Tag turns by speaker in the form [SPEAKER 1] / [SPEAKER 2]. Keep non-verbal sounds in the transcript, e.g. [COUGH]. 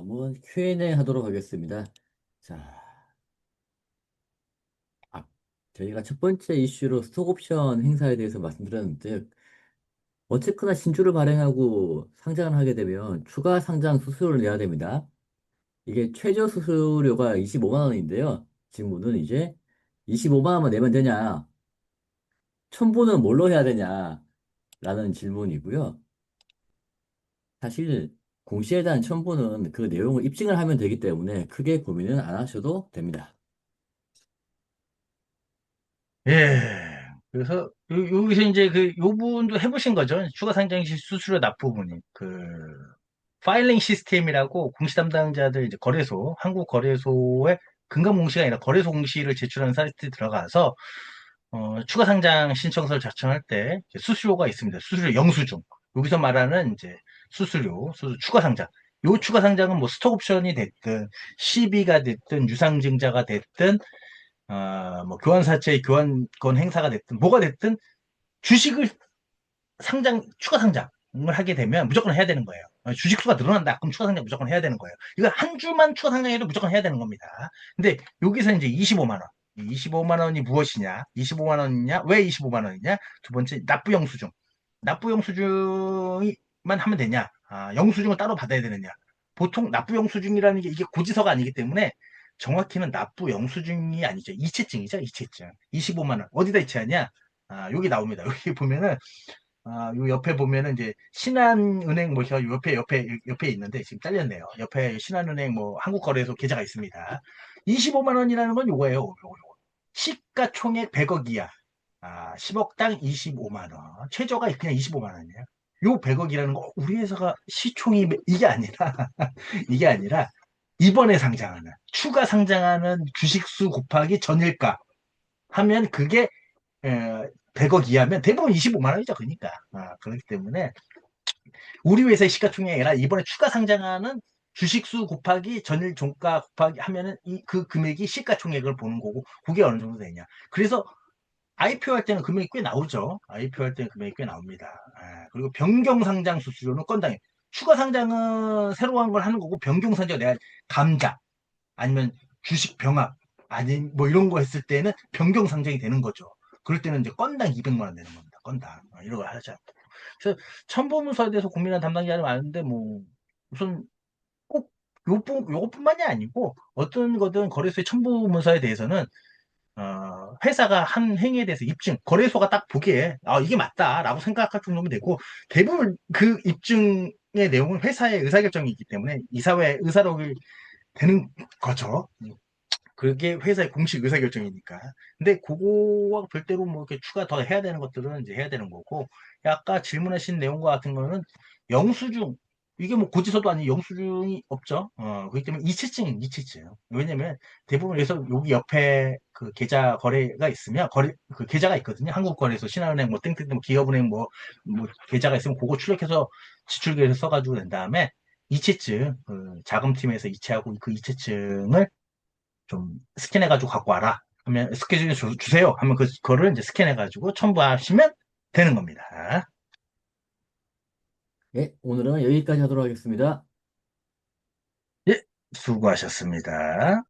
[SPEAKER 1] 다음은 Q&A 하도록 하겠습니다. 자, 아, 저희가 첫 번째 이슈로 스톡옵션 행사에 대해서 말씀드렸는데, 어쨌거나 신주를 발행하고 상장을 하게 되면 추가 상장 수수료를 내야 됩니다. 이게 최저 수수료가 25만 원인데요. 질문은 이제 25만 원만 내면 되냐? 첨부는 뭘로 해야 되냐? 라는 질문이고요. 사실 공시에 대한 첨부는 그 내용을 입증을 하면 되기 때문에 크게 고민은 안 하셔도 됩니다.
[SPEAKER 2] 예. 그래서 요- 여기서 이제 그 요 부분도 해보신 거죠. 추가 상장 시 수수료 납 부분이 그 파일링 시스템이라고 공시 담당자들 이제 거래소 한국 거래소의 금감 공시가 아니라 거래소 공시를 제출하는 사이트에 들어가서 어, 추가 상장 신청서를 작성할 때 수수료가 있습니다. 수수료 영수증. 여기서 말하는 이제 수수료, 수수 추가 상장. 요 추가 상장은 뭐 스톡 옵션이 됐든 CB가 됐든 유상증자가 됐든 어, 뭐 교환사채의 교환권 행사가 됐든 뭐가 됐든 주식을 상장 추가 상장을 하게 되면 무조건 해야 되는 거예요. 어, 주식 수가 늘어난다. 그럼 추가 상장 무조건 해야 되는 거예요. 이거 한 주만 추가 상장해도 무조건 해야 되는 겁니다. 근데 여기서 이제 25만 원. 이 25만 원이 무엇이냐? 25만 원이냐? 왜 25만 원이냐? 두 번째 납부 영수증. 납부 영수증만 하면 되냐? 아, 영수증을 따로 받아야 되느냐? 보통 납부 영수증이라는 게 이게 고지서가 아니기 때문에 정확히는 납부 영수증이 아니죠. 이체증이죠. 이체증. 25만 원. 어디다 이체하냐? 아, 여기 나옵니다. [LAUGHS] 여기 보면은 아, 요 옆에 보면은 이제 신한은행 뭐저 옆에 옆에 옆에 있는데 지금 잘렸네요. 옆에 신한은행 뭐 한국거래소 계좌가 있습니다. 25만 원이라는 건 요거예요. 요거 요거. 시가총액 100억 이하. 아, 10억당 25만 원. 최저가 그냥 25만 원이에요. 요 100억이라는 거 우리 회사가 시총이 이게 아니라 [LAUGHS] 이게 아니라 이번에 상장하는 추가 상장하는 주식수 곱하기 전일가 하면 그게 에, 100억 이하면 대부분 25만 원이죠. 그러니까 아, 그렇기 때문에 우리 회사의 시가총액이 아니라 이번에 추가 상장하는 주식수 곱하기 전일 종가 곱하기 하면은 이 그 금액이 시가총액을 보는 거고 그게 어느 정도 되냐. 그래서 IPO 할 때는 금액이 꽤 나오죠. IPO 할 때는 금액이 꽤 나옵니다. 아, 그리고 변경 상장 수수료는 건당해. 추가 상장은 새로운 걸 하는 거고 변경 상장 내가 감자 아니면 주식 병합 아니 뭐 이런 거 했을 때는 변경 상장이 되는 거죠. 그럴 때는 이제 건당 200만 원 내는 겁니다. 건당 아, 이런 걸 하자. 그래서 첨부문서에 대해서 고민하는 담당자는 많은데 뭐 우선 꼭 요뿐 요것뿐만이 아니고 어떤 거든 거래소의 첨부문서에 대해서는 어, 회사가 한 행위에 대해서 입증, 거래소가 딱 보기에, 아, 이게 맞다라고 생각할 정도면 되고, 대부분 그 입증의 내용은 회사의 의사결정이기 때문에 이사회 의사록이 되는 거죠. 그게 회사의 공식 의사결정이니까. 근데 그거와 별대로 뭐 이렇게 추가 더 해야 되는 것들은 이제 해야 되는 거고, 아까 질문하신 내용과 같은 거는 영수증, 이게 뭐 고지서도 아닌 영수증이 없죠. 어, 그렇기 때문에 이체증인 이체증. 왜냐면 대부분 그래서 여기 옆에 그 계좌 거래가 있으면 거래 그 계좌가 있거든요. 한국거래소, 신한은행, 뭐 땡땡땡, 뭐 기업은행 뭐, 뭐 계좌가 있으면 그거 출력해서 지출계를 써가지고 낸 다음에 이체증, 그 자금팀에서 이체하고 그 이체증을 좀 스캔해가지고 갖고 와라. 하면 스케줄에 주, 주세요. 하면 그, 그거를 이제 스캔해가지고 첨부하시면 되는 겁니다.
[SPEAKER 1] 예, 오늘은 여기까지 하도록 하겠습니다.
[SPEAKER 2] 예, 수고하셨습니다.